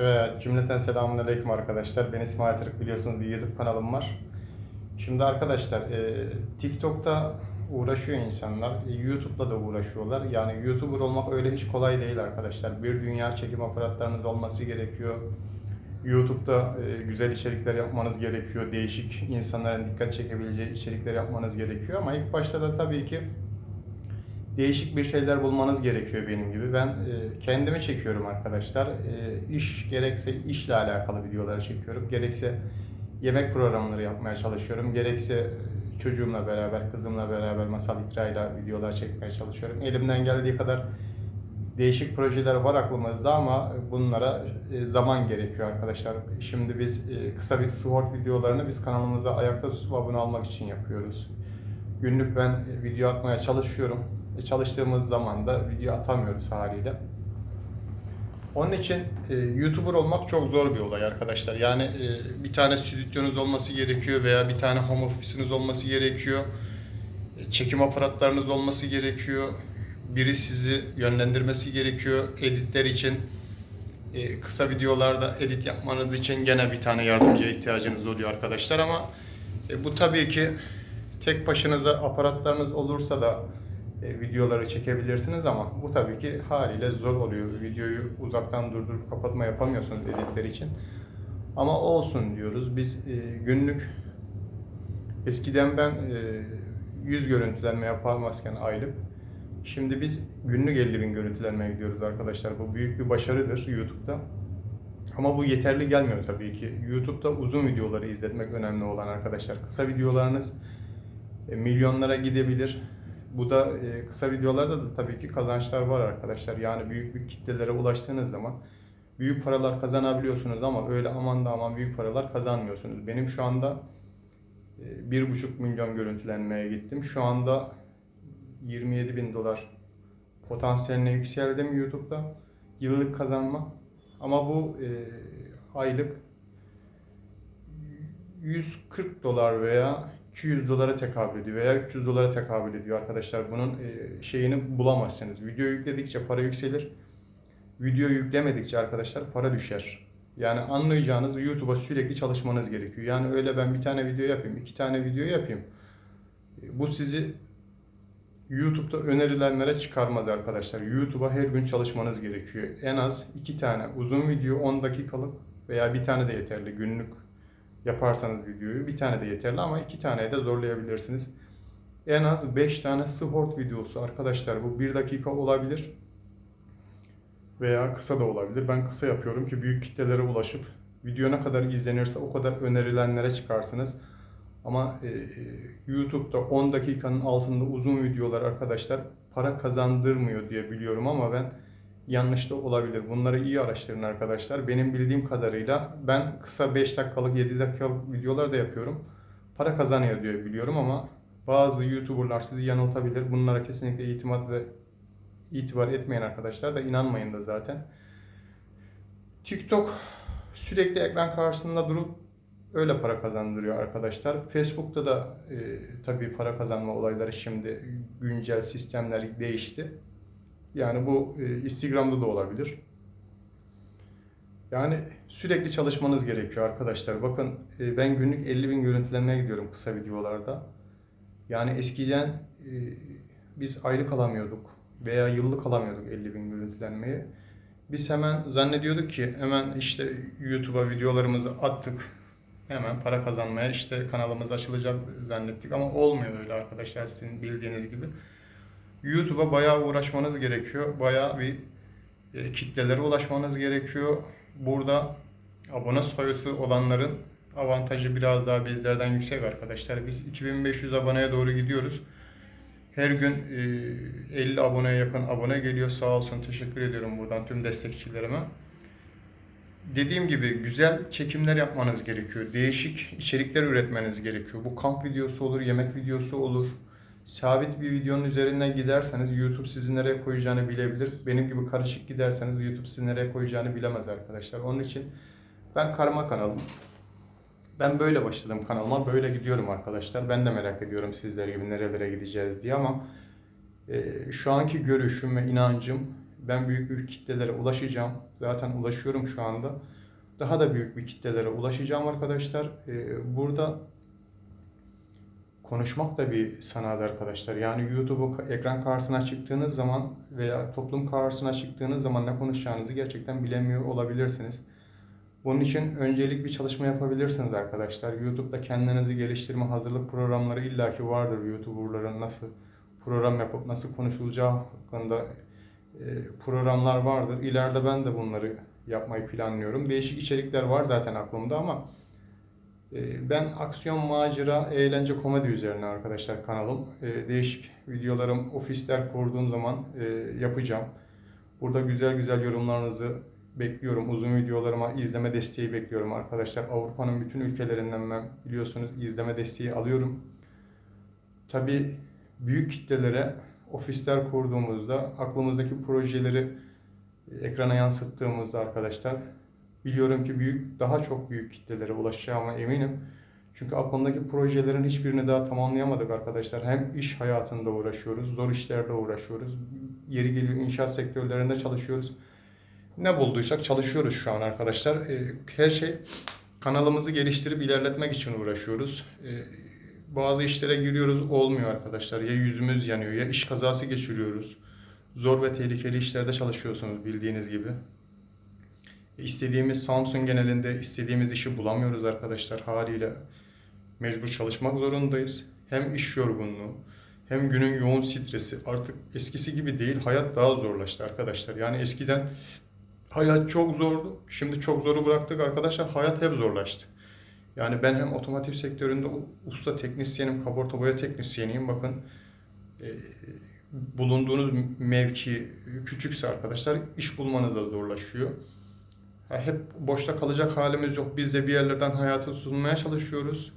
Evet, cümleten selamun aleyküm arkadaşlar. Ben İsmail Tırık biliyorsunuz bir YouTube kanalım var. Şimdi arkadaşlar e, TikTok'ta uğraşıyor insanlar, e, YouTube'da da uğraşıyorlar. Yani YouTuber olmak öyle hiç kolay değil arkadaşlar. Bir dünya çekim aparatlarınız olması gerekiyor. YouTube'da e, güzel içerikler yapmanız gerekiyor. Değişik insanların dikkat çekebileceği içerikler yapmanız gerekiyor. Ama ilk başta da tabii ki değişik bir şeyler bulmanız gerekiyor benim gibi. Ben e, kendimi çekiyorum arkadaşlar. E, iş gerekse işle alakalı videoları çekiyorum. Gerekse yemek programları yapmaya çalışıyorum. Gerekse çocuğumla beraber, kızımla beraber masal ikrayla videolar çekmeye çalışıyorum. Elimden geldiği kadar değişik projeler var aklımızda ama bunlara e, zaman gerekiyor arkadaşlar. Şimdi biz e, kısa bir sport videolarını biz kanalımıza ayakta tutup abone olmak için yapıyoruz. Günlük ben e, video atmaya çalışıyorum. E, Çalıştığımız zaman da video atamıyoruz haliyle. Onun için e, YouTuber olmak çok zor bir olay arkadaşlar. Yani e, bir tane stüdyonuz olması gerekiyor veya bir tane home office'iniz olması gerekiyor. E, çekim aparatlarınız olması gerekiyor. Biri sizi yönlendirmesi gerekiyor editler için. E, kısa videolarda edit yapmanız için gene bir tane yardımcıya ihtiyacınız oluyor arkadaşlar ama e, bu tabii ki tek başınıza aparatlarınız olursa da e, videoları çekebilirsiniz ama bu tabii ki haliyle zor oluyor. Videoyu uzaktan durdurup kapatma yapamıyorsunuz editler için. Ama olsun diyoruz. Biz e, günlük eskiden ben e, 100 görüntülenme yapamazken aylık Şimdi biz günlük 50 bin görüntülenmeye gidiyoruz arkadaşlar. Bu büyük bir başarıdır YouTube'da. Ama bu yeterli gelmiyor tabii ki. YouTube'da uzun videoları izletmek önemli olan arkadaşlar. Kısa videolarınız milyonlara gidebilir. Bu da e, kısa videolarda da tabii ki kazançlar var arkadaşlar. Yani büyük bir kitlelere ulaştığınız zaman büyük paralar kazanabiliyorsunuz ama öyle aman da aman büyük paralar kazanmıyorsunuz. Benim şu anda e, bir buçuk milyon görüntülenmeye gittim. Şu anda 27 bin dolar potansiyeline yükseldim YouTube'da. Yıllık kazanma. Ama bu e, aylık 140 dolar veya 200 dolara tekabül ediyor veya 300 dolara tekabül ediyor arkadaşlar. Bunun e, şeyini bulamazsınız. Video yükledikçe para yükselir. Video yüklemedikçe arkadaşlar para düşer. Yani anlayacağınız YouTube'a sürekli çalışmanız gerekiyor. Yani öyle ben bir tane video yapayım, iki tane video yapayım. E, Bu sizi YouTube'da önerilenlere çıkarmaz arkadaşlar. YouTube'a her gün çalışmanız gerekiyor. En az iki tane uzun video 10 dakikalık veya bir tane de yeterli günlük yaparsanız videoyu bir tane de yeterli ama iki tane de zorlayabilirsiniz. En az 5 tane sport videosu arkadaşlar bu 1 dakika olabilir veya kısa da olabilir. Ben kısa yapıyorum ki büyük kitlelere ulaşıp video ne kadar izlenirse o kadar önerilenlere çıkarsınız. Ama e, e, YouTube'da 10 dakikanın altında uzun videolar arkadaşlar para kazandırmıyor diye biliyorum ama ben yanlış da olabilir. Bunları iyi araştırın arkadaşlar. Benim bildiğim kadarıyla ben kısa 5 dakikalık 7 dakikalık videolar da yapıyorum. Para kazanıyor diye biliyorum ama bazı YouTuber'lar sizi yanıltabilir. Bunlara kesinlikle itimat ve itibar etmeyin arkadaşlar da inanmayın da zaten. TikTok sürekli ekran karşısında durup öyle para kazandırıyor arkadaşlar. Facebook'ta da e, tabii para kazanma olayları şimdi güncel sistemler değişti. Yani bu e, Instagram'da da olabilir. Yani sürekli çalışmanız gerekiyor arkadaşlar. Bakın e, ben günlük 50 bin görüntülenmeye gidiyorum kısa videolarda. Yani eskiden e, biz aylık alamıyorduk veya yıllık alamıyorduk 50 bin görüntülenmeyi. Biz hemen zannediyorduk ki hemen işte YouTube'a videolarımızı attık. Hemen para kazanmaya işte kanalımız açılacak zannettik ama olmuyor öyle arkadaşlar sizin bildiğiniz gibi. YouTube'a bayağı uğraşmanız gerekiyor. Bayağı bir e, kitlelere ulaşmanız gerekiyor. Burada abone sayısı olanların avantajı biraz daha bizlerden yüksek arkadaşlar. Biz 2500 aboneye doğru gidiyoruz. Her gün e, 50 aboneye yakın abone geliyor. Sağ olsun teşekkür ediyorum buradan tüm destekçilerime. Dediğim gibi güzel çekimler yapmanız gerekiyor. Değişik içerikler üretmeniz gerekiyor. Bu kamp videosu olur, yemek videosu olur. Sabit bir videonun üzerinden giderseniz YouTube sizi nereye koyacağını bilebilir. Benim gibi karışık giderseniz YouTube sizi nereye koyacağını bilemez arkadaşlar. Onun için ben karma kanalım. Ben böyle başladım kanalıma, böyle gidiyorum arkadaşlar. Ben de merak ediyorum sizler gibi nerelere gideceğiz diye ama e, şu anki görüşüm ve inancım ben büyük büyük kitlelere ulaşacağım. Zaten ulaşıyorum şu anda. Daha da büyük bir kitlelere ulaşacağım arkadaşlar. Ee, burada konuşmak da bir sanat arkadaşlar. Yani YouTube'u ekran karşısına çıktığınız zaman veya toplum karşısına çıktığınız zaman ne konuşacağınızı gerçekten bilemiyor olabilirsiniz. Bunun için öncelik bir çalışma yapabilirsiniz arkadaşlar. YouTube'da kendinizi geliştirme hazırlık programları illaki vardır. YouTuber'ların nasıl program yapıp nasıl konuşulacağı hakkında e, programlar vardır. İleride ben de bunları yapmayı planlıyorum. Değişik içerikler var zaten aklımda ama ben aksiyon, macera, eğlence, komedi üzerine arkadaşlar kanalım. E, Değişik videolarım ofisler kurduğum zaman e, yapacağım. Burada güzel güzel yorumlarınızı bekliyorum. Uzun videolarıma izleme desteği bekliyorum arkadaşlar. Avrupa'nın bütün ülkelerinden ben biliyorsunuz izleme desteği alıyorum. Tabii büyük kitlelere ofisler kurduğumuzda aklımızdaki projeleri ekrana yansıttığımızda arkadaşlar biliyorum ki büyük daha çok büyük kitlelere ulaşacağıma eminim. Çünkü aklımdaki projelerin hiçbirini daha tamamlayamadık arkadaşlar. Hem iş hayatında uğraşıyoruz, zor işlerde uğraşıyoruz. Yeri geliyor inşaat sektörlerinde çalışıyoruz. Ne bulduysak çalışıyoruz şu an arkadaşlar. Ee, Her şey kanalımızı geliştirip ilerletmek için uğraşıyoruz. Ee, Bazı işlere giriyoruz olmuyor arkadaşlar. Ya yüzümüz yanıyor ya iş kazası geçiriyoruz. Zor ve tehlikeli işlerde çalışıyorsunuz bildiğiniz gibi. İstediğimiz Samsung genelinde istediğimiz işi bulamıyoruz arkadaşlar haliyle. Mecbur çalışmak zorundayız. Hem iş yorgunluğu hem günün yoğun stresi artık eskisi gibi değil. Hayat daha zorlaştı arkadaşlar. Yani eskiden hayat çok zordu. Şimdi çok zoru bıraktık arkadaşlar. Hayat hep zorlaştı. Yani ben hem otomotiv sektöründe usta teknisyenim, kaporta boya teknisyeniyim. Bakın e, bulunduğunuz mevki küçükse arkadaşlar iş bulmanız da zorlaşıyor. Ha, hep boşta kalacak halimiz yok. Biz de bir yerlerden hayatı sunmaya çalışıyoruz.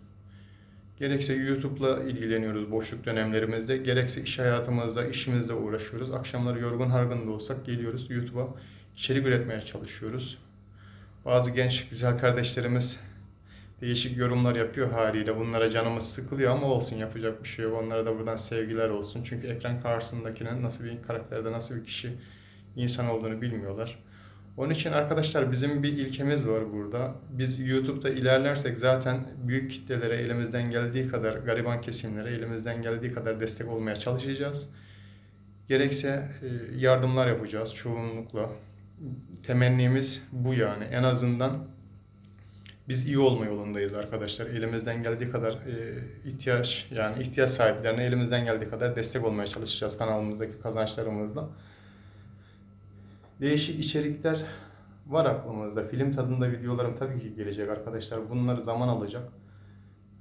Gerekse YouTube'la ilgileniyoruz boşluk dönemlerimizde. Gerekse iş hayatımızda, işimizle uğraşıyoruz. Akşamları yorgun hargın da olsak geliyoruz YouTube'a içerik üretmeye çalışıyoruz. Bazı genç güzel kardeşlerimiz değişik yorumlar yapıyor haliyle. Bunlara canımız sıkılıyor ama olsun yapacak bir şey yok. Onlara da buradan sevgiler olsun. Çünkü ekran karşısındakinin nasıl bir karakterde, nasıl bir kişi, insan olduğunu bilmiyorlar. Onun için arkadaşlar bizim bir ilkemiz var burada. Biz YouTube'da ilerlersek zaten büyük kitlelere elimizden geldiği kadar, gariban kesimlere elimizden geldiği kadar destek olmaya çalışacağız. Gerekse e, yardımlar yapacağız çoğunlukla. Temennimiz bu yani. En azından biz iyi olma yolundayız arkadaşlar. Elimizden geldiği kadar e, ihtiyaç yani ihtiyaç sahiplerine elimizden geldiği kadar destek olmaya çalışacağız kanalımızdaki kazançlarımızla. Değişik içerikler var aklımızda. Film tadında videolarım tabii ki gelecek arkadaşlar. Bunlar zaman alacak.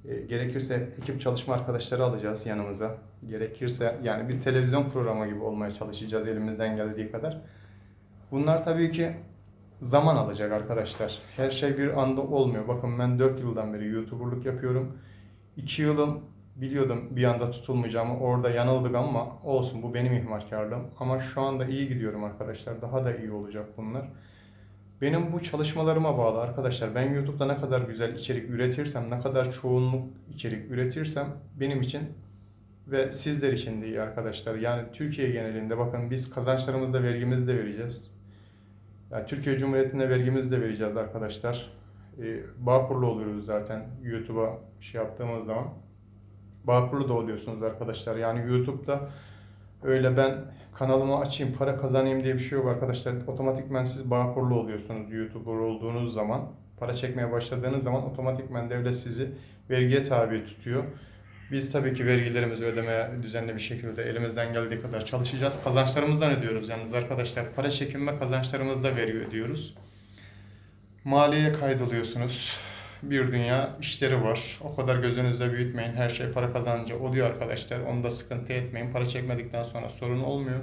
E, gerekirse ekip çalışma arkadaşları alacağız yanımıza. Gerekirse yani bir televizyon programı gibi olmaya çalışacağız elimizden geldiği kadar. Bunlar tabii ki zaman alacak arkadaşlar. Her şey bir anda olmuyor. Bakın ben 4 yıldan beri YouTuber'lık yapıyorum. 2 yılım biliyordum bir anda tutulmayacağımı. Orada yanıldık ama olsun bu benim ihmalkarlığım. Ama şu anda iyi gidiyorum arkadaşlar. Daha da iyi olacak bunlar. Benim bu çalışmalarıma bağlı arkadaşlar. Ben YouTube'da ne kadar güzel içerik üretirsem, ne kadar çoğunluk içerik üretirsem benim için ve sizler için de iyi arkadaşlar. Yani Türkiye genelinde bakın biz kazançlarımızda vergimizi de vereceğiz. Yani Türkiye Cumhuriyeti'ne vergimizi de vereceğiz arkadaşlar. E, Bağkurlu oluyoruz zaten YouTube'a şey yaptığımız zaman. Bağkurlu da oluyorsunuz arkadaşlar. Yani YouTube'da öyle ben kanalımı açayım para kazanayım diye bir şey yok arkadaşlar. Otomatikmen siz Bağkurlu oluyorsunuz YouTuber olduğunuz zaman. Para çekmeye başladığınız zaman otomatikmen devlet sizi vergiye tabi tutuyor. Biz tabii ki vergilerimizi ödemeye düzenli bir şekilde elimizden geldiği kadar çalışacağız. Kazançlarımızdan ödüyoruz yalnız arkadaşlar. Para çekim ve kazançlarımızda vergi ödüyoruz. Maliye kaydoluyorsunuz. Bir dünya işleri var. O kadar gözünüzde büyütmeyin. Her şey para kazanınca oluyor arkadaşlar. Onu da sıkıntı etmeyin. Para çekmedikten sonra sorun olmuyor.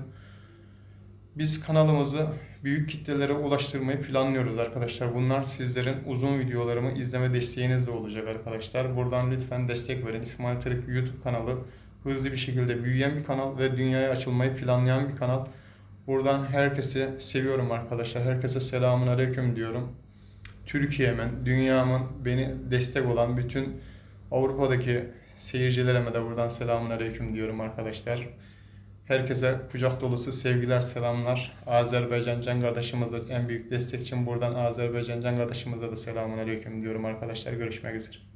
Biz kanalımızı büyük kitlelere ulaştırmayı planlıyoruz arkadaşlar. Bunlar sizlerin uzun videolarımı izleme desteğiniz de olacak arkadaşlar. Buradan lütfen destek verin. İsmail Tarık YouTube kanalı hızlı bir şekilde büyüyen bir kanal ve dünyaya açılmayı planlayan bir kanal. Buradan herkese seviyorum arkadaşlar. Herkese selamun aleyküm diyorum. Türkiye'min, dünyamın beni destek olan bütün Avrupa'daki seyircilerime de buradan selamun aleyküm diyorum arkadaşlar. Herkese kucak dolusu sevgiler, selamlar. Azerbaycan Can kardeşimize en büyük destekçim buradan Azerbaycan Can kardeşimize de selamun aleyküm diyorum arkadaşlar. Görüşmek üzere.